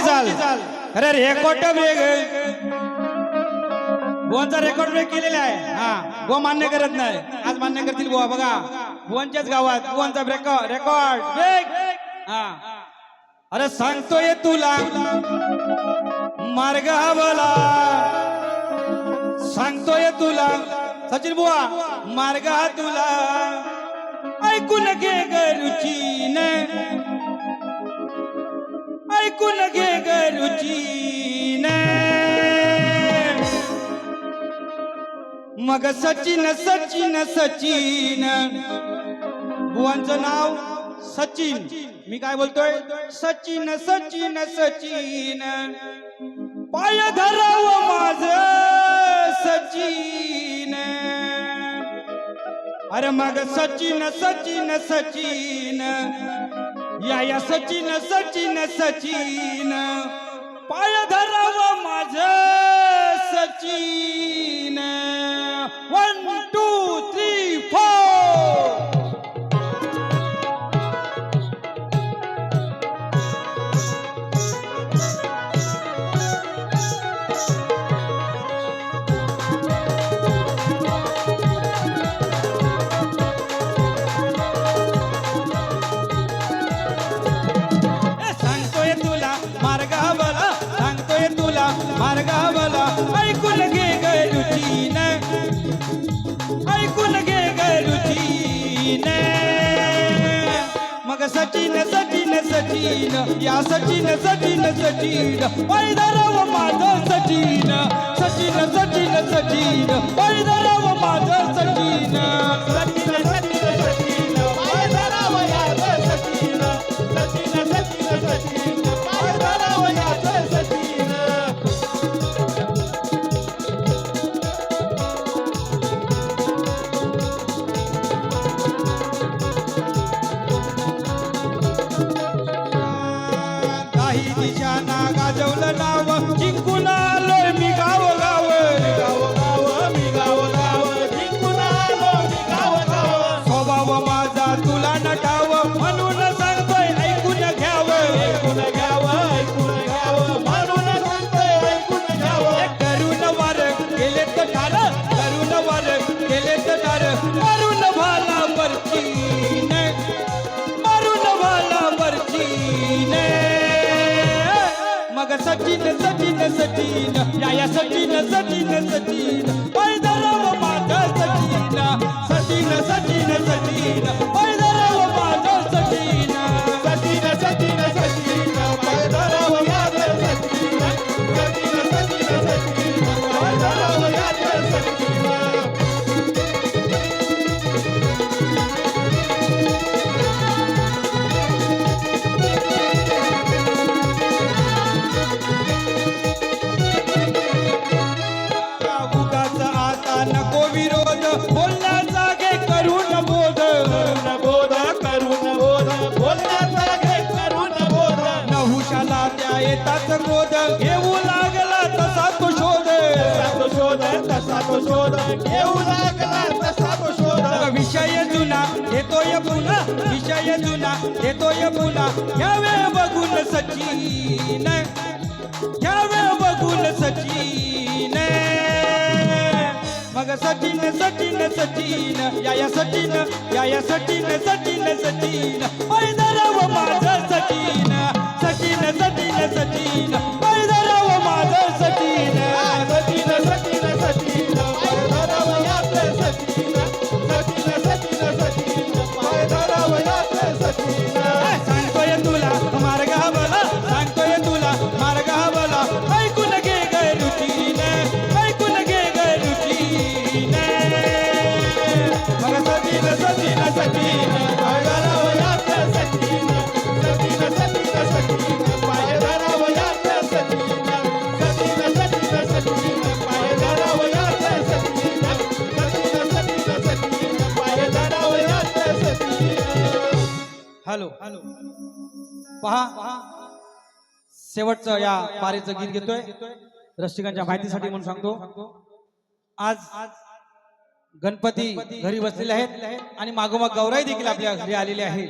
भाऊची चाल अरे रेकॉर्ड वेग भुवनचा रेकॉर्ड ब्रेक केलेला आहे. हा गो मान्य करत नाही. आज मान्य करतील बुवा बघा. भुवनच्याच गावात भुवनचा ब्रेक रेकॉर्ड ब्रेक हा. अरे सांगतोय तुला मार्ग हवला सांगतोय तुला सचिन बुवा मार्ग हा तुला. ऐकून घे गरुची न सचिन। मग सचिन सचिन सचिन। बुवांचं नाव सचिन. मी काय बोलतोय? सचिन सचिन सचिन. पाय धराव माझ सचिन. अरे मग सचिन सचिन सचिन. या या सचिन सचिन सचिन. पाय धराव माझ सची मार्गावला ऐकून घे गरुचीन ऐकून घे गरुचीन मग सचिन सचिन सचिन. या सचिन सचिन सचिन. पैदराव माझं सचिन. सचिन सचिन सचिन. पैदराव सचिन या सचिन सचिन सचिन पैदराव माता सचिन सचिन सचिन सचिन क्रोध घेऊ लागला तसा तो शोध. तो शोध तसा तो शोध. घेऊ लागला तसा तो शोध. विषय जुना येतोय पुन्हा. विषय जुना येतोय पुन्हा. घ्यावे बघून सचिन. घ्यावे बघून सचिन. मग सचिन सचिन सचिन. या या सचिन. या या सचिन सचिन सचिन. पैदराव माझं सचिन. सचिन सचिन सचिन हॅलो. हॅलो पहा शेवटचं या पारेचं गीत घेतोय. रसिकांच्या माहितीसाठी म्हणून सांगतो. आज गणपती घरी बसलेले आहेत आणि मागोमाग गौराई देखील आपल्या घरी आलेली आहे.